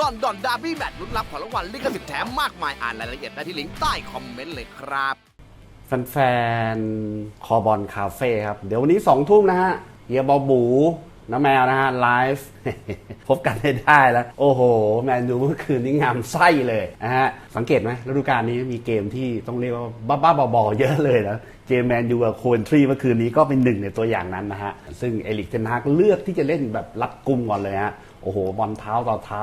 ล่อนดอนดาร์บี้แมตช์ลุ้นรับของรางวัลลิขสิทธิ์แถมมากมายอ่านรายละเอียดได้ที่ลิงก์ใต้คอมเมนต์เลยครับ แฟนๆ คอบอลคาเฟ่ครับ เดี๋ยววันนี้สองทุ่มนะฮะเฮียบอบูน้าแมวนะฮะ ไลฟ์ พบกันให้ได้แล้ว โอ้โห แมนยูเมื่อคืนนี้งามไส้เลยนะฮะ สังเกตไหมฤดูกาลนี้มีเกมที่ต้องเรียกว่าบ้าๆบอๆเยอะเลยนะเกมแมนยูกับโคนทรีเมื่อคืนนี้ก็เป็นหนึ่งในตัวอย่างนั้นนะฮะ ซึ่งเอลิกเทนฮากเลือกที่จะเล่นแบบรัดกุมก่อนเลยฮะ อ้โหบอลเท้าต่อเท้า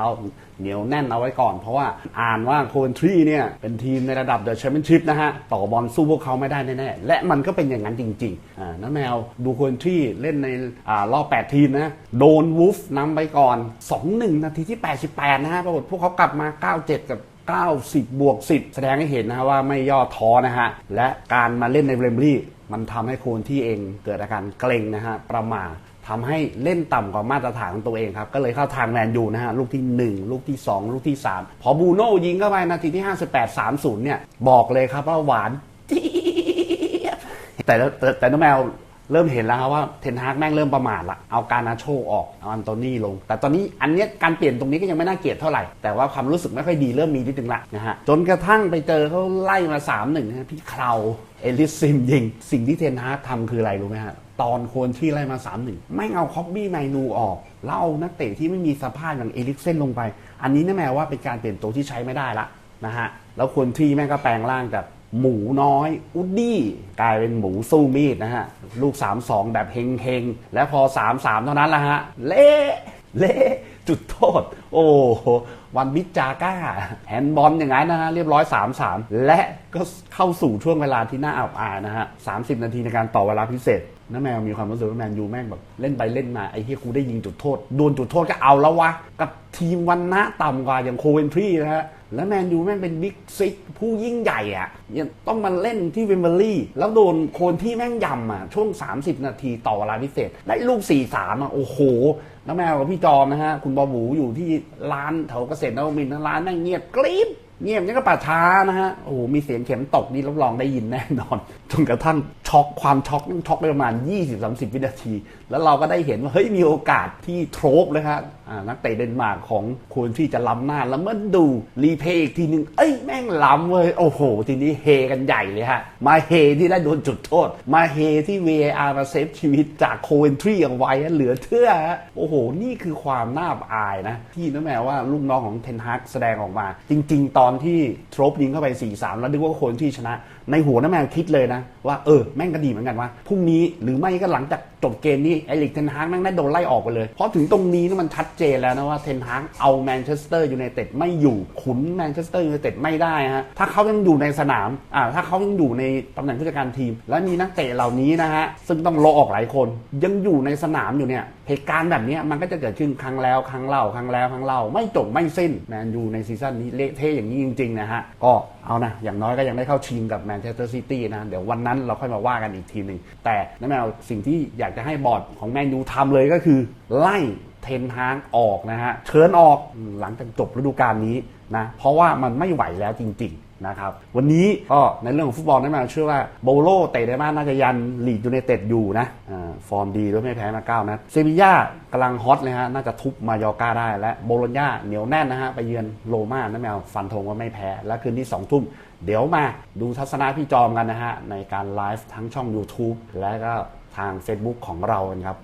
เหนียวแน่นเอาไว้ก่อน เพราะว่าอ่านว่าโคนทรีเนี่ยเป็นทีมในระดับเดอะแชมเปี้ยนชิพนะฮะต่อบอลสู้พวกเขาไม่ได้แน่ๆและมันก็เป็นอย่างนั้นจริงๆอ่าน้าแมวดูโคนทรีเล่นในอ่ารอบ 8 ทีมนะโดนวูฟนำไปก่อน 2-1 นาทีที่ 88 นะฮะปรากฏพวกเขากลับมา 9-7 กับ90 บวก 10 แสดงให้เห็นนะว่าไม่ย่อท้อนะฮะ และการมาเล่นในเรมบรี่ มันทำให้โคนที่เองเกิดอาการเกร็งนะฮะ ประมา ทำให้เล่นต่ำกว่ามาตรฐานของตัวเองครับ ก็เลยเข้าทางแมนยูนะฮะ ลูกที่ 1 ลูกที่ 2 ลูกที่ 3 พอบูโน่ยิงเข้าไปนาทีที่ 58 30 เนี่ย บอกเลยครับว่าหวานเจี๊ยบแต่แล้วแต่แต่น้องแมว เริ่มเห็นแล้วครับว่าเทนฮากแม่งเริ่มประมาทละเอาการนาโชออกเอาอันโตนี่ลง แต่ตอนนี้อันเนี้ยการเปลี่ยนตรงนี้ก็ยังไม่น่าเกลียดเท่าไหร่ แต่ว่าความรู้สึกไม่ค่อยดีเริ่มมีนิดนึงละนะฮะจนกระทั่งไปเจอเขาไล่มา3 1นะฮะพี่เคราเอลิสซิมยิง สิ่งที่เทนฮากทำคืออะไรรู้ไหมฮะตอนโคนที่ไล่มา3 1ไม่เอาคอบบี้ไมนูออกแล้วเอานักเตะที่ไม่มีสภาพอย่างเอลิกเซนลงไป อันนี้นั่นแปลว่าเป็นการเปลี่ยนตัวที่ใช้ไม่ได้ละนะฮะแล้วคนที่แม่งก็แปลงร่างจาก หมูน้อยอุดดี้กลายเป็นหมูสู้มีดนะฮะ ลูก 3-2 แบบเฮงเฮงๆและพอ 3-3 เท่านั้นละฮะ เละ เละ จุดโทษ โอ้วันบิจจาก้า แฮนด์บอลอย่างนั้นนะฮะ เรียบร้อย 3-3 และก็เข้าสู่ช่วงเวลาที่น่าอับอายนะฮะ 30 นาทีในการต่อเวลาพิเศษ น้าแมวมีความรู้สึกว่าแมนยูแม่งแบบเล่นไปเล่นมาไอ้เฮียกูได้ยิงจุดโทษโดนจุดโทษก็เอาแล้ววะ กับทีมวันนะต่ำกว่าอย่างโคเวนทรีนะฮะแล้วแมนยูแม่งเป็นบิ๊กซิกผู้ยิ่งใหญ่อะยังต้องมาเล่นที่เวมเบอรี่ แล้วโดนโคนที่แม่งยำอะช่วง 30 นาทีต่อเวลาพิเศษ ได้ลูก 4-3อะโอ้โหแล้วแมวกับพี่จอมนะฮะ คุณบอบูอยู่ที่ร้านแถวเกษตรนวมินทร์ร้านแม่งเงียบกริบ เงียบยังก็ป่าช้านะฮะ โอ้โหมีเสียงเข็มตกนี่รับรองได้ยินแน่นอน จนกระทั่งช็อกความช็อกนั่งช็อกไปประมาณ 20-30 วินาที แล้วเราก็ได้เห็นว่า เฮ้ย มีโอกาสที่โทรบเลยครับนักเตะเดนมาร์กของคนที่จะล้ำหน้า แล้วเมื่อดูรีเพย์อีกทีหนึ่งเอ้ย แม่งล้ำเว้ย โอ้โห ทีนี้เฮกันใหญ่เลยฮะ มาเฮที่ได้โดนจุดโทษ มาเฮที่ VAR มาเซฟชีวิตจากโคเวนทรีอย่างไวเหลือเชื่อฮะ โอ้โห นี่คือความน่าอับอายนะ ที่น้าแมวว่าลูกน้องของเทนฮากแสดงออกมา จริง ๆ ตอนอนที่โทรบยิงเข้าไป 4-3 แล้วนึกว่าโคนทรีชนะ ในหัวน้าแมวคิดเลยนะ ว่าเออแม่งก็ดีเหมือนกันว่าพรุ่งนี้หรือไม่ก็หลังจากจบเกมนี้ไอริกเทนฮากแม่งได้โดนไล่ออกไปเลย เพราะถึงตรงนี้นี่มันชัดเจนแล้วนะว่าเทนฮากเอาแมนเชสเตอร์ยูไนเต็ดไม่อยู่ขุนแมนเชสเตอร์ยูไนเต็ดไม่ได้ฮะถ้าเขายังอยู่ในสนามอ่าถ้าเขายังอยู่ในตำแหน่งผู้จัดการทีม และมีนักเตะเหล่านี้นะฮะซึ่งต้องโลออกหลายคนยังอยู่ในสนามอยู่เนี่ย เหตุการณ์แบบนี้มันก็จะเกิดขึ้นครั้งแล้วครั้งเล่าครั้งแล้วครั้งเล่าไม่จบไม่สิ้นแมนยูในซีซั่นนี้เละเทะอย่างนี้จริงๆนะฮะก็เอานะอย่างน้อยก็ยังได้เข้าชิงกับแมนเชสเตอร์ซิตี้นะเดี๋ยววันนั้นเราค่อยมาว่ากันอีกทีหนึ่งแต่นั่นแมวสิ่งที่อยากจะให้บอร์ดของแมนยูทำเลยก็คือ ไล่ เทนฮางออกนะฮะเชิญออกหลังจากจบฤดูกาลนี้นะเพราะว่ามันไม่ไหวแล้วจริงๆนะครับวันนี้ก็ในเรื่องของฟุตบอลนั่นมวเชื่อว่าโบโลเตะได้มากน่าจะยันลีดยูไนเต็ดอยู่นะอาฟอร์มดีด้วยไม่แพ้มาเก้านะเซบีย่ากำลังฮอตเลยฮะน่าจะทุบมายอร์กาได้และโบโลญญาเหนียวแน่นนะฮะไปเยือนโรม่านั่นแมวฟันธงว่าไม่แพ้ และคืนที่2ทุ่มเดี๋ยวมาดูทัศนะพี่จอมกันนะฮะในการไลฟ์ทั้งช่อง YouTube และก็ทาง Facebook ของเราครับ